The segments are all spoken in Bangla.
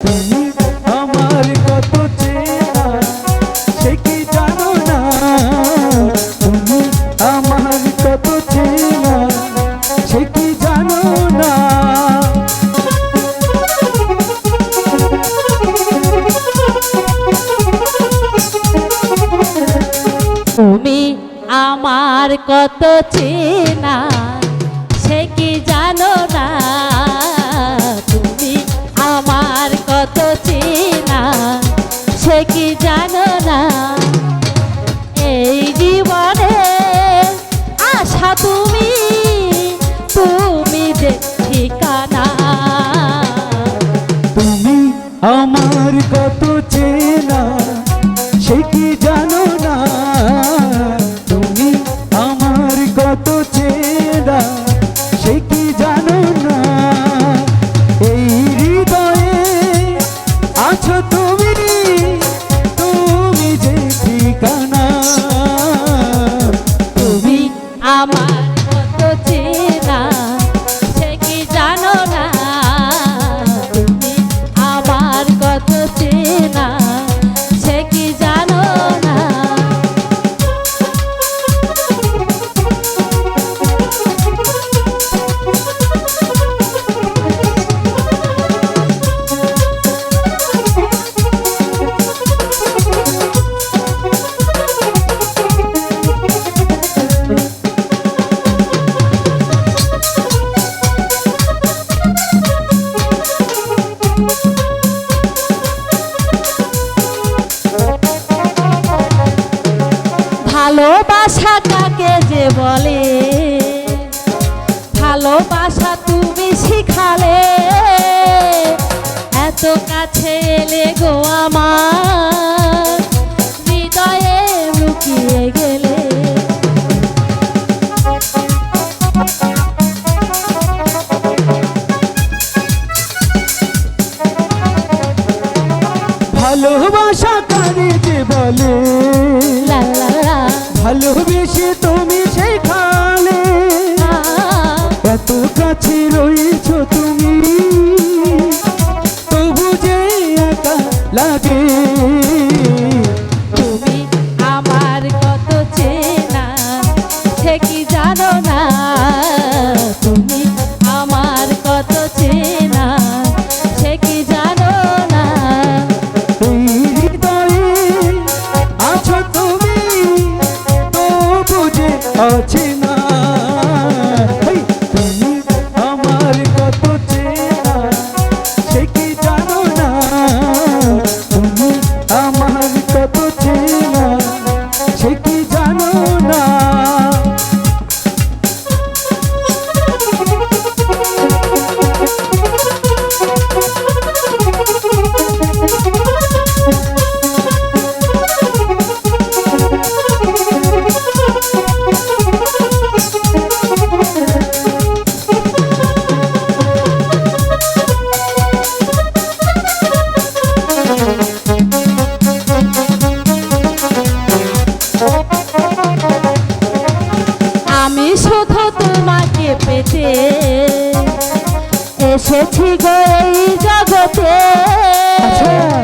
তুমি আমার কত চেনা, সে কি জানো না? আমার কত চেনা, সে জানো না? তুমি আমার কত চেনা, সে কি জানো কি জানো না? এই জীবনে আশা তুমি তুমি যে ঠিকানা। আমার কত চেনা বলে ভালোবাসা তুমি শিখালে। এত কাছে এলে গো আমার। হৃদয়ে লুকিয়ে গেলে। ভালোবাসা কারে যে বলে? ভালোবেসে তুমি লাগে। তুমি আমার কত চেনা সে কি জানো না? তুমি আমার কত চেনা সে কি জানো না? আছো তুমি তবু যে আছে পেতে এসেছি গো এই জগতে। আচ্ছা।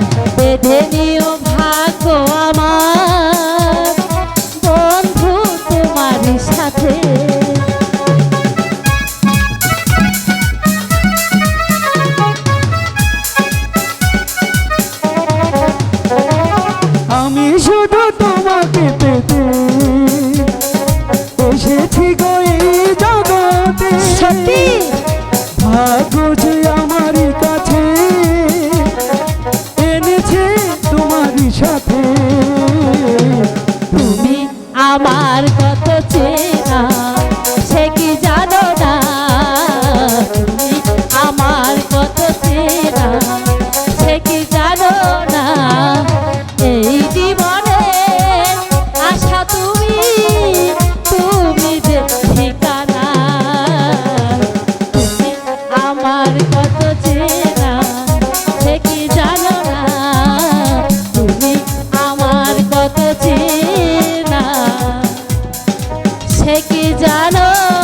কি জানো না? আমার কত সেরা, সে কি জানো না? আশা তুমি তুমি যে ঠিকানা। আমার কত চেয়ে থেকে জানো